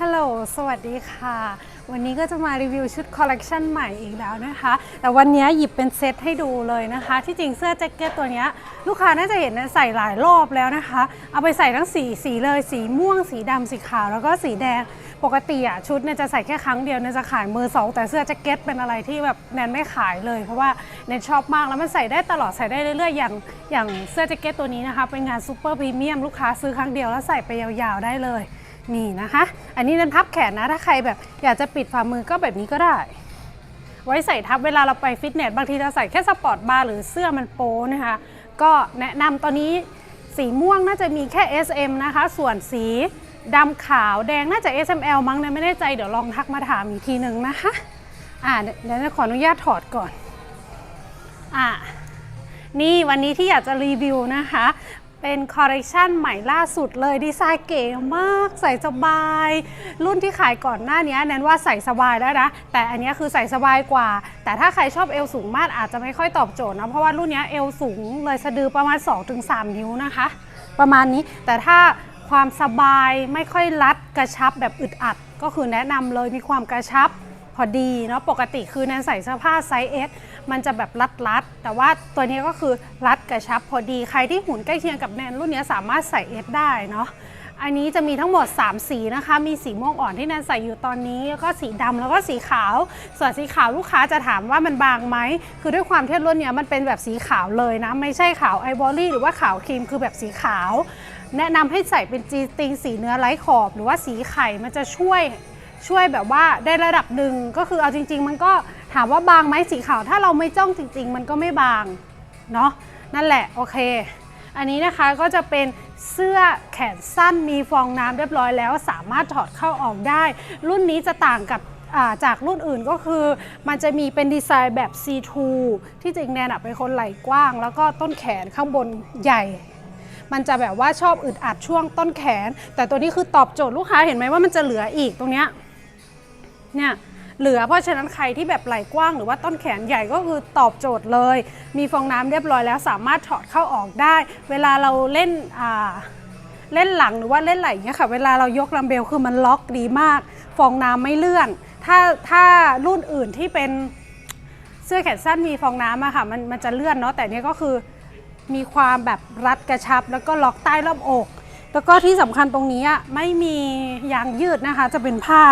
ฮัลโหล สวัสดีค่ะ วันนี้ก็จะมารีวิวชุดคอลเลกชันใหม่อีกแล้วนะคะ แต่วันนี้หยิบเป็นเซตให้ดูเลยนะคะ ที่จริงเสื้อแจ็คเก็ตตัวนี้ลูกค้าน่าจะเห็นใส่หลายรอบแล้วนะคะ เอาไปใส่ทั้งสีสีเลย สีม่วง สีดำ สีขาว แล้วก็สีแดง ปกติอะชุดเนี่ยจะใส่แค่ครั้งเดียวเนี่ยจะขายมือสองแต่เสื้อแจ็คเก็ตเป็นอะไรที่แบบแนนไม่ขายเลย เพราะว่าแนนชอบมากแล้วมันใส่ได้ตลอดใส่ได้เรื่อยๆ อย่างอย่างเสื้อแจ็คเก็ตตัวนี้นะคะ เป็นงานซูเปอร์พรีเมียมลูกค้าซื้อครั้งเดียวแล้วใส่ไปยาวๆได้เลย นี่นะคะ อันนี้นันพับแขนนะ ถ้าใครแบบอยากจะปิดฝ่ามือก็แบบนี้ก็ได้ ไว้ใส่ทับเวลาเราไปฟิตเนส บางทีเราใส่แค่สปอร์ตบาร์หรือเสื้อมันโป้นะคะ ก็แนะนำตอนนี้สีม่วงน่าจะมีแค่ SM นะคะ ส่วนสีดำขาวแดงน่าจะ SML มั้งนะไม่แน่ใจเดี๋ยวลองทักมาถามอีกทีหนึ่งนะคะอ่าเดี๋ยวจะขออนุญาตถอดก่อนอะนี่วันนี้ที่อยากจะรีวิวนะคะ เป็นคอลเลคชันใหม่ล่าสุดเลยดีไซน์เก๋มากใส่สบาย รุ่นที่ขายก่อนหน้านี้แนนว่าใส่สบายแล้วนะ แต่อันนี้คือใส่สบายกว่า แต่ถ้าใครชอบเอวสูงมากอาจจะไม่ค่อยตอบโจทย์นะ เพราะว่ารุ่นนี้เอวสูงเลยสะดือประมาณ 2-3 นิ้วนะคะ ประมาณนี้แต่ถ้าความสบายไม่ค่อยรัดกระชับแบบอึดอัด ก็คือแนะนำเลยมีความกระชับพอดีเนาะปกติคือแนนใส่เสื้อผ้าไซส์ S มันจะแบบรัดๆ แต่ว่าตัวนี้ก็คือรัดกระชับพอดี ใครที่หุ่นใกล้เคียงกับแนนรุ่นนี้สามารถใส่ S ได้เนาะอันนี้จะมีทั้งหมด 3 สีนะคะ มีสีม่วงอ่อนที่แนนใส่อยู่ตอนนี้ แล้วก็สีดำแล้วก็สีขาว ส่วนสีขาวลูกค้าจะถามว่ามันบางไหม คือด้วยความที่รุ่นเนี้ยมันเป็นแบบสีขาวเลยนะ ไม่ใช่ขาวไอวอรี่หรือว่าขาวครีมคือแบบสีขาว แนะนำให้ใส่เป็นจีติงสีเนื้อไร้ขอบ หรือว่าสีไข่มันจะช่วยช่วยแบบว่าได้ระดับหนึ่งก็คือเอาจริง ๆ มันก็ ถามว่าบางไหมสีขาวถ้าเราไม่จ้องจริง ๆ มันก็ไม่บางเนาะนั่นแหละโอเค อันนี้นะคะก็จะเป็นเสื้อแขนสั้นมีฟองน้ำเรียบร้อยแล้ว สามารถถอดเข้าออกได้ รุ่นนี้จะต่างกับาจากรุ่นอื่นก็คือมันจะมีเป็นดีไซน์แบบ C2 ที่จริงแนนเป็นคนไหล่กว้าง แล้วก็ต้นแขนข้างบนใหญ่ มันจะแบบว่าชอบอึดอัดช่วงต้นแขน แต่ตัวนี้คือตอบโจทย์ลูกค้าเห็นไหมว่ามันจะเหลืออีกตรงเนี้ยเนี่ย เหลือเพราะฉะนั้นใครที่แบบไหล่กว้างหรือว่าต้นแขนใหญ่ก็คือตอบโจทย์เลย มีฟองน้ำเรียบร้อยแล้วสามารถถอดเข้าออกได้ เวลาเราเล่นอ่าเล่นหลังหรือว่าเล่นไหล่เนี่ยค่ะ เวลาเรายกลัมเบลคือมันล็อกดีมาก ฟองน้ำไม่เลื่อน ถ้าถ้ารุ่นอื่นที่เป็นเสื้อแขนสั้นมีฟองน้ำอะค่ะมันมันจะเลื่อนเนาะแต่นี้ก็คือมีความแบบรัดกระชับ แล้วก็ล็อกใต้รอบอก แล้วก็ที่สำคัญตรงนี้ไม่มียางยืดนะคะ จะเป็นผ้า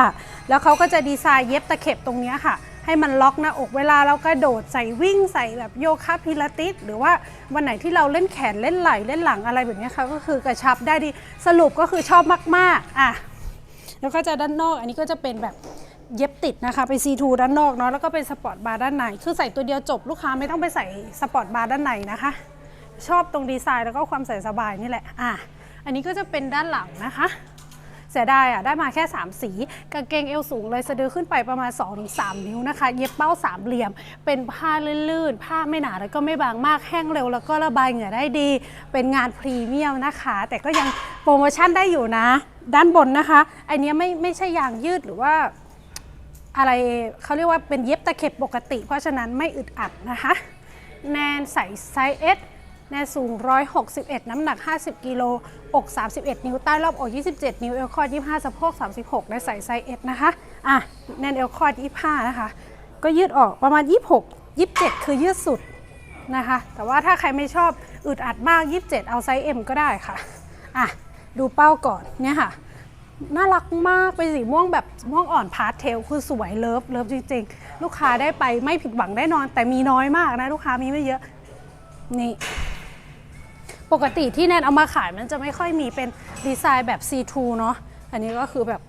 แล้วเขาก็จะดีไซน์เย็บตะเข็บตรงนี้ค่ะ ให้มันล็อกหน้าอกเวลาเรากระโดดใส่วิ่งใส่แบบโยคะพิลาติสหรือว่าวันไหนที่เราเล่นแขนเล่นไหล่เล่นหลังอะไรแบบนี้ค่ะก็คือกระชับได้ดีสรุปก็คือชอบมากๆอะแล้วก็จะด้านนอก อันนี้ก็จะเป็นแบบเย็บติดนะคะเป็น C2 ด้านนอกเนาะแล้วก็เป็นสปอร์ตบาร์ด้านในคือใส่ตัวเดียวจบลูกค้าไม่ต้องไปใส่สปอร์ตบาร์ด้านในนะคะ ชอบตรงดีไซน์แล้วก็ความใส่สบายนี่แหละอะ อันนี้ก็จะเป็นด้านหลังนะคะ เสียดายอะได้มาแค่ 3 สี กางเกงเอวสูงเลยสะดือขึ้นไปประมาณ 2-3 นิ้วนะคะ เย็บเป้าสามเหลี่ยม เป็นผ้าลื่นๆ ผ้าไม่หนาแล้วก็ไม่บางมากแห้งเร็ว แล้วก็ระบายเหงื่อได้ดี เป็นงานพรีเมียมนะคะ แต่ก็ยังโปรโมชั่นได้อยู่นะ ด้านบนนะคะอันเนี้ยไม่ไม่ใช่ยางยืดหรือว่าอะไรเขาเรียกว่าเป็นเย็บตะเข็บปกติ เพราะฉะนั้นไม่อึดอัดนะคะ แนนใส่ไซส์ S แนนสูง 161 น้ำหนัก 50 กิโล อก 31 นิ้ว ใต้รอบอก 27 นิ้ว เอลคอร์ด25 สะโพก 36ได้ใส่ไซส์ S นะคะ อะ แนนเอลคอร์ด25 นะคะ ก็ยืดออกประมาณ 26 27 คือยืดสุดนะคะ แต่ว่าถ้าใครไม่ชอบอึดอัดมาก 27 เอาไซส์ M ก็ได้ค่ะ อะ ดูเป้าก่อนเนี่ยค่ะ น่ารักมาก เป็นสีม่วงแบบม่วงอ่อนพาสเทล คือสวยเลิฟเลิฟจริงๆ ลูกค้าได้ไปไม่ผิดหวังแน่นอน แต่มีน้อยมากนะ ลูกค้ามีไม่เยอะ นี่ ปกติที่แนนเอามาขายมันจะไม่ค่อยมีเป็นดีไซน์แบบ C2 เนาะอันนี้ก็คือแบบ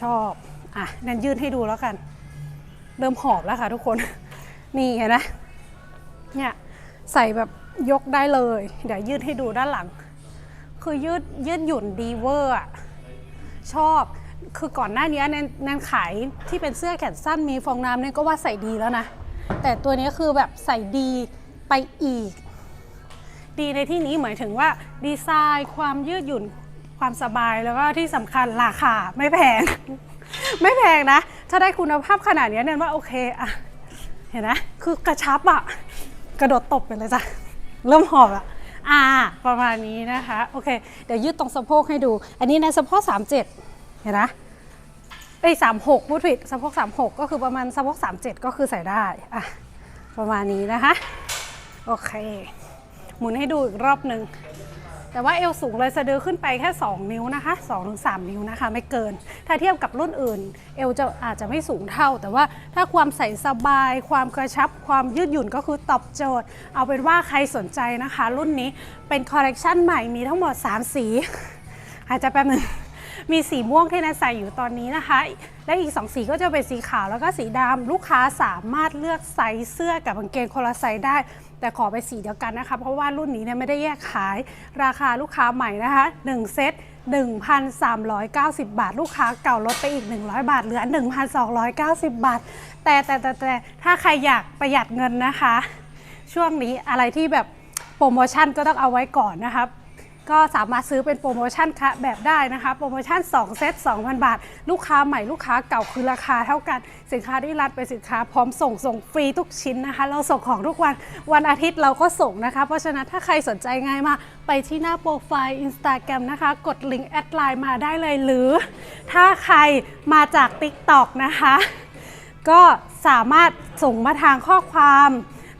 ชอบอะแนนยืดให้ดูแล้วกัน เริ่มหอบแล้วค่ะทุกคน นี่เห็นไหมเนี่ยใส่แบบยกได้เลย เดี๋ยวยืดให้ดูด้านหลัง คือยืดยืดหยุ่นดีเวอร์อะชอบคือก่อนหน้านี้แนนแนนขายที่เป็นเสื้อแขนสั้นมีฟองน้ำเนี่ยก็ว่าใส่ดีแล้วนะ แต่ตัวนี้คือแบบใส่ดีไปอีก ดีในที่นี้หมายถึงว่าดีไซน์ ความยืดหยุ่นความสบายแล้วก็ที่สำคัญราคาไม่แพง ไม่แพงนะ ถ้าได้คุณภาพขนาดนี้แนนว่าโอเคอะเห็นไหมคือกระชับอะกระโดดตบไปเลยจ้ะเริ่มหอบอะอ่า ประมาณนี้นะคะโอเค เดี๋ยวยืดตรงสะโพกให้ดู อันนี้ในสะโพก37 เห็นไหมเอ้สามหกพูดผิดสะโพกสามหกก็คือประมาณสะโพกสามเจ็ดก็คือใส่ได้อะประมาณนี้นะคะ โอเค หมุนให้ดูอีกรอบหนึ่งแต่ว่าเอวสูงเลยสะดือขึ้นไปแค่ 2 นิ้วนะคะ2-3นิ้วนะคะ ไม่เกิน ถ้าเทียบกับรุ่นอื่น เอวจะอาจจะไม่สูงเท่า แต่ว่าถ้าความใส่สบาย ความกระชับ ความยืดหยุ่นก็คือตอบโจทย์ เอาเป็นว่าใครสนใจนะคะ รุ่นนี้เป็นคอลเลกชันใหม่มีทั้งหมด 3 สี อาจจะแป๊บหนึง มีสีม่วงที่นันใส่อยู่ตอนนี้นะคะ และอีก 2 สีก็จะเป็นสีขาวแล้วก็สีดำลูกค้าสามารถเลือกไซส์เสื้อกับกางเกงคนละไซส์ได้ แต่ขอไปสีเดียวกันนะคะ เพราะว่ารุ่นนี้เนี่ยไม่ได้แยกขายราคาลูกค้าใหม่นะคะ1เซต1,390 บาท ลูกค้าเก่าลดไปอีก 100 บาท เหลือ 1,290 บาท แต่แต่แต่แต่ถ้าใครอยากประหยัดเงินนะคะ ช่วงนี้อะไรที่แบบโปรโมชั่นก็ต้องเอาไว้ก่อนนะครับ ก็สามารถซื้อเป็นโปรโมชั่นคะแบบได้นะคะ โปรโมชั่น 2 เซต 2,000 บาท ลูกค้าใหม่ลูกค้าเก่าคือราคาเท่ากัน สินค้าที่รัดเป็นสินค้าพร้อมส่งส่งฟรีทุกชิ้นนะคะ เราส่งของทุกวันวันอาทิตย์เราก็ส่งนะคะ เพราะฉะนั้นถ้าใครสนใจง่ายมาไปที่หน้าโปรไฟล์ Instagram นะคะ กดลิงก์แอดไลน์มาได้เลยหรือ ถ้าใครมาจาก TikTok นะคะ ก็สามารถส่งมาทางข้อความ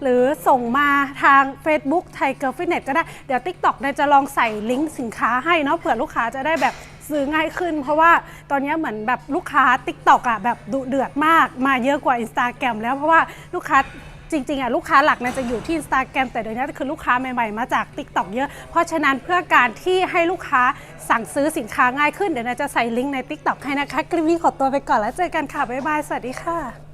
หรือส่งมาทาง Facebook ไทยเกิร์ลฟิตเนสก็ได้ เดี๋ยว TikTok เนี่ยจะลองใส่ลิงก์สินค้าให้เนาะเผื่อลูกค้าจะได้แบบซื้อง่ายขึ้น เพราะว่าตอนนี้เหมือนแบบลูกค้า TikTok อะแบบดุเดือดมากมาเยอะกว่า Instagram แล้วเพราะว่าลูกค้าจริงๆอะลูกค้าหลักเนี่ยจะอยู่ที่ Instagram แต่เดี๋ยวนี้คือลูกค้าใหม่ๆ มาจาก TikTok เยอะ เพราะฉะนั้นเพื่อการที่ให้ลูกค้าสั่งซื้อสินค้าง่ายขึ้น เดี๋ยวนาจะใส่ลิงก์ใน TikTok ให้นะคะ คลิปนี้ขอตัวไปก่อนแล้วเจอกันค่ะ บ๊ายบาย สวัสดีค่ะ